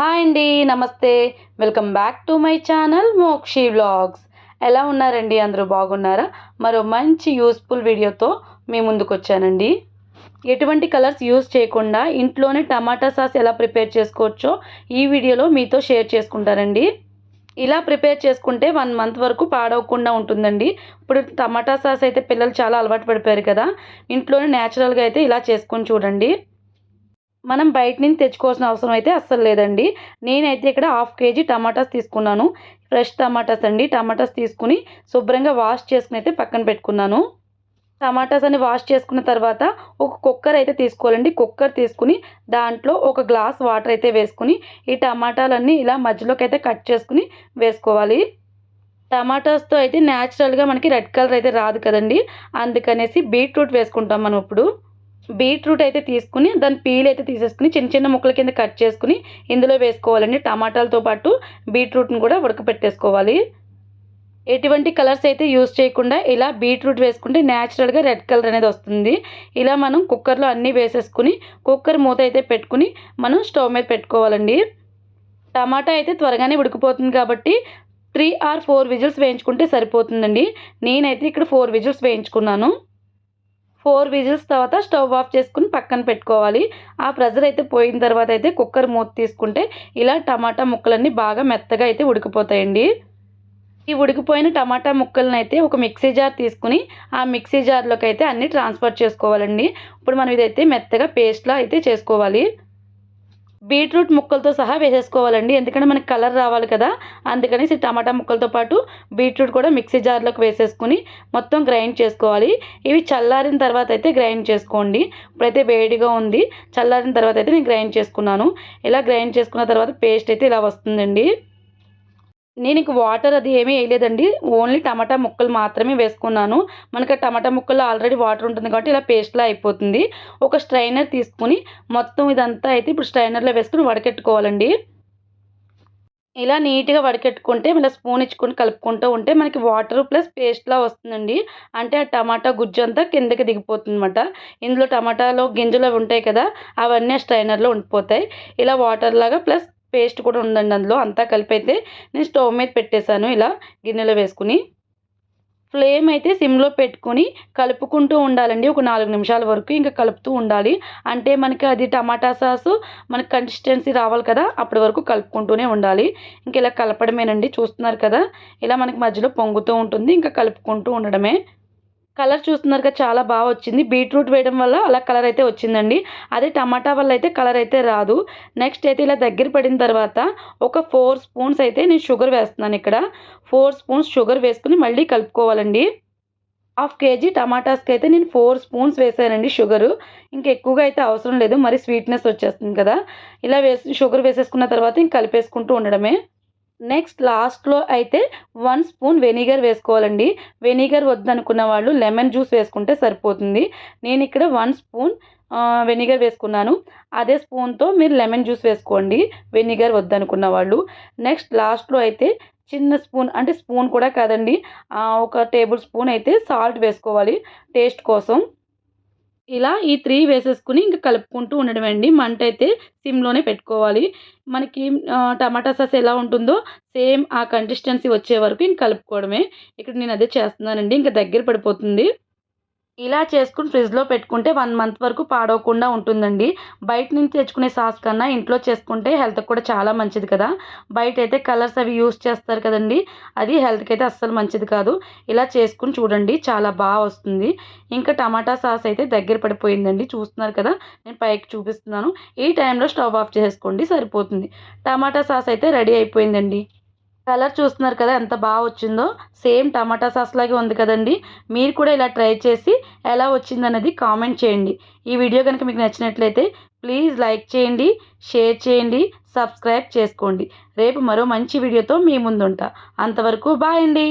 Hi అండి నమస్తే. Welcome back to my channel Mokshi vlogs ఎలా ఉన్నారండి? అందరూ బాగున్నారా? మరో మంచి యూస్ఫుల్ వీడియోతో మీ ముందుకు వచ్చానండి. ఎటువంటి కలర్స్ యూస్ చేయకుండా ఇంట్లోనే టమాటా సాస్ ఎలా ప్రిపేర్ చేసుకోవచ్చో ఈ వీడియోలో మీతో షేర్ చేసుకుంటారండి ఇలా ప్రిపేర్ చేసుకుంటే వన్ మంత్ వరకు పాడవకుండా ఉంటుందండి. ఇప్పుడు టమాటా సాస్ అయితే పిల్లలు చాలా అలవాటు పడిపోయారు కదా. ఇంట్లోనే న్యాచురల్గా అయితే ఇలా చేసుకొని చూడండి. మనం బయట నుంచి తెచ్చుకోవాల్సిన అవసరం అయితే అస్సలు లేదండి. నేనైతే ఇక్కడ హాఫ్ కేజీ టమాటాస్ తీసుకున్నాను. ఫ్రెష్ టమాటాస్ అండి. టమాటాస్ తీసుకుని శుభ్రంగా వాష్ చేసుకుని అయితే పక్కన పెట్టుకున్నాను. టమాటాస్ అని వాష్ చేసుకున్న తర్వాత ఒక కుక్కర్ అయితే తీసుకోవాలండి. కుక్కర్ తీసుకుని దాంట్లో ఒక గ్లాస్ వాటర్ అయితే వేసుకుని ఈ టమాటాలన్నీ ఇలా మధ్యలోకి అయితే కట్ చేసుకుని వేసుకోవాలి. టమాటాస్తో అయితే న్యాచురల్గా మనకి రెడ్ కలర్ అయితే రాదు కదండి. అందుకనేసి బీట్రూట్ వేసుకుంటాం మనం ఇప్పుడు. బీట్రూట్ అయితే తీసుకుని దాని పీల్ అయితే తీసేసుకుని చిన్న చిన్న ముక్కల కింద కట్ చేసుకుని ఇందులో వేసుకోవాలండి. టమాటాలతో పాటు బీట్రూట్ని కూడా ఉడకపెట్టేసుకోవాలి. ఎటువంటి కలర్స్ అయితే యూస్ చేయకుండా ఇలా బీట్రూట్ వేసుకుంటే న్యాచురల్గా రెడ్ కలర్ అనేది వస్తుంది. ఇలా మనం కుక్కర్లో అన్నీ వేసేసుకుని కుక్కర్ మూత అయితే పెట్టుకుని మనం స్టవ్ మీద పెట్టుకోవాలండి. టమాటా అయితే త్వరగానే ఉడికిపోతుంది కాబట్టి త్రీ ఆర్ ఫోర్ విజిల్స్ వేయించుకుంటే సరిపోతుందండి. నేనైతే ఇక్కడ ఫోర్ విజిల్స్ వేయించుకున్నాను. ఫోర్ విజిల్స్ తర్వాత స్టవ్ ఆఫ్ చేసుకుని పక్కన పెట్టుకోవాలి. ఆ ప్రెజర్ అయితే పోయిన తర్వాత అయితే కుక్కర్ మూత తీసుకుంటే ఇలా టమాటా ముక్కలన్నీ బాగా మెత్తగా అయితే ఉడికిపోతాయండి. ఈ ఉడికిపోయిన టమాటా ముక్కలను అయితే ఒక మిక్సీ జార్ తీసుకుని ఆ మిక్సీ జార్లోకి అయితే అన్నీ ట్రాన్స్ఫర్ చేసుకోవాలండి. ఇప్పుడు మనం ఇదైతే మెత్తగా పేస్ట్లా అయితే చేసుకోవాలి. బీట్రూట్ ముక్కలతో సహా వేసేసుకోవాలండి. ఎందుకంటే మనకి కలర్ రావాలి కదా. అందుకనేసి టమాటా ముక్కలతో పాటు బీట్రూట్ కూడా మిక్సీ జార్లోకి వేసేసుకుని మొత్తం గ్రైండ్ చేసుకోవాలి. ఇవి చల్లారిన తర్వాత అయితే గ్రైండ్ చేసుకోండి. ఇప్పుడైతే వేడిగా ఉంది. చల్లారిన తర్వాత అయితే నేను గ్రైండ్ చేసుకున్నాను. ఇలా గ్రైండ్ చేసుకున్న తర్వాత పేస్ట్ అయితే ఇలా వస్తుందండి. నేను ఇంక వాటర్ అది ఏమీ వేయలేదండి. ఓన్లీ టమాటా ముక్కలు మాత్రమే వేసుకున్నాను. మనకి టమాటా ముక్కల్లో ఆల్రెడీ వాటర్ ఉంటుంది కాబట్టి ఇలా పేస్ట్లా అయిపోతుంది. ఒక స్ట్రైనర్ తీసుకుని మొత్తం ఇదంతా అయితే ఇప్పుడు స్ట్రైనర్లో వేసుకుని వడకెట్టుకోవాలండి. ఇలా నీట్గా వడకెట్టుకుంటే ఇలా స్పూన్ ఇచ్చుకొని కలుపుకుంటూ ఉంటే మనకి వాటర్ ప్లస్ పేస్ట్లా వస్తుందండి. అంటే ఆ టమాటా గుజ్జు అంతా కిందకి దిగిపోతుందన్నమాట. ఇందులో టమాటాలో గింజలు ఉంటాయి కదా అవన్నీ ఆ స్ట్రైనర్లో ఉండిపోతాయి. ఇలా వాటర్ లాగా ప్లస్ పేస్ట్ కూడా ఉందండి అందులో. అంతా కలిపి అయితే నేను స్టవ్ మీద పెట్టేశాను ఇలా గిన్నెలో వేసుకుని. ఫ్లేమ్ అయితే సిమ్లో పెట్టుకుని కలుపుకుంటూ ఉండాలండి. ఒక నాలుగు నిమిషాల వరకు ఇంకా కలుపుతూ ఉండాలి. అంటే మనకి అది టమాటా సాసు మనకి కన్సిస్టెన్సీ రావాలి కదా అప్పటి వరకు కలుపుకుంటూనే ఉండాలి. ఇంక ఇలా కలపడమేనండి. చూస్తున్నారు కదా ఇలా మనకి మధ్యలో పొంగుతూ ఉంటుంది. ఇంకా కలుపుకుంటూ ఉండడమే. కలర్ చూస్తున్నారు కదా చాలా బాగా వచ్చింది. బీట్రూట్ వేయడం వల్ల అలా కలర్ అయితే వచ్చిందండి. అదే టమాటా వల్ల అయితే కలర్ అయితే రాదు. నెక్స్ట్ అయితే ఇలా దగ్గర పడిన తర్వాత ఒక ఫోర్ స్పూన్స్ అయితే నేను షుగర్ వేస్తున్నాను ఇక్కడ. ఫోర్ స్పూన్స్ షుగర్ వేసుకుని మళ్ళీ కలుపుకోవాలండి. హాఫ్ కేజీ టమాటాస్కి అయితే నేను ఫోర్ స్పూన్స్ వేసానండి షుగరు. ఇంకా ఎక్కువగా అయితే అవసరం లేదు. మరి స్వీట్నెస్ వచ్చేస్తుంది కదా. ఇలా వేసి షుగర్ వేసేసుకున్న తర్వాత ఇంక కలిపేసుకుంటూ ఉండడమే. నెక్స్ట్ లాస్ట్లో అయితే వన్ స్పూన్ వెనిగర్ వేసుకోవాలండి. వెనిగర్ వద్దనుకున్న వాళ్ళు లెమన్ జ్యూస్ వేసుకుంటే సరిపోతుంది. నేను ఇక్కడ వన్ స్పూన్ వెనిగర్ వేసుకున్నాను. అదే స్పూన్తో మీరు లెమన్ జ్యూస్ వేసుకోండి. వెనిగర్ వద్దనుకున్న వాళ్ళు. నెక్స్ట్ లాస్ట్లో అయితే చిన్న స్పూన్ అంటే స్పూన్ కూడా కాదండి. ఒక టేబుల్ స్పూన్ అయితే సాల్ట్ వేసుకోవాలి టేస్ట్ కోసం. ఇలా ఈ త్రీ వేసేసుకుని ఇంకా కలుపుకుంటూ ఉండడం అండి మంట అయితే సిమ్లోనే పెట్టుకోవాలి. మనకి టమాటా సాస్ ఎలా ఉంటుందో సేమ్ ఆ కన్సిస్టెన్సీ వచ్చే వరకు ఇంక కలుపుకోవడమే. ఇక్కడ నేను అదే చేస్తున్నానండి. ఇంకా దగ్గర పడిపోతుంది. ఇలా చేసుకుని ఫ్రిడ్జ్లో పెట్టుకుంటే వన్ మంత్ వరకు పాడవకుండా ఉంటుందండి. బయట నుంచి తెచ్చుకునే సాస్ కన్నా ఇంట్లో చేసుకుంటే హెల్త్కి కూడా చాలా మంచిది కదా. బయట అయితే కలర్స్ అవి యూస్ చేస్తారు కదండి. అది హెల్త్కి అయితే అస్సలు మంచిది కాదు. ఇలా చేసుకుని చూడండి చాలా బాగా వస్తుంది. ఇంకా టమాటా సాస్ అయితే దగ్గర పడిపోయిందండి. చూస్తున్నారు కదా నేను పైకి చూపిస్తున్నాను. ఈ టైంలో స్టవ్ ఆఫ్ చేసుకోండి సరిపోతుంది. టమాటా సాస్ అయితే రెడీ అయిపోయిందండి. కలర్ చూస్తున్నారు కదా ఎంత బాగా వచ్చిందో. సేమ్ టమాటా సాస్ లాగే ఉంది కదండి. మీరు కూడా ఇలా ట్రై చేసి ఎలా వచ్చిందనేది కామెంట్ చేయండి. ఈ వీడియో కనుక మీకు నచ్చినట్లయితే ప్లీజ్ లైక్ చేయండి షేర్ చేయండి సబ్స్క్రైబ్ చేసుకోండి. రేపు మరో మంచి వీడియోతో మీ ముందుంటా. అంతవరకు బాయ్ అండి.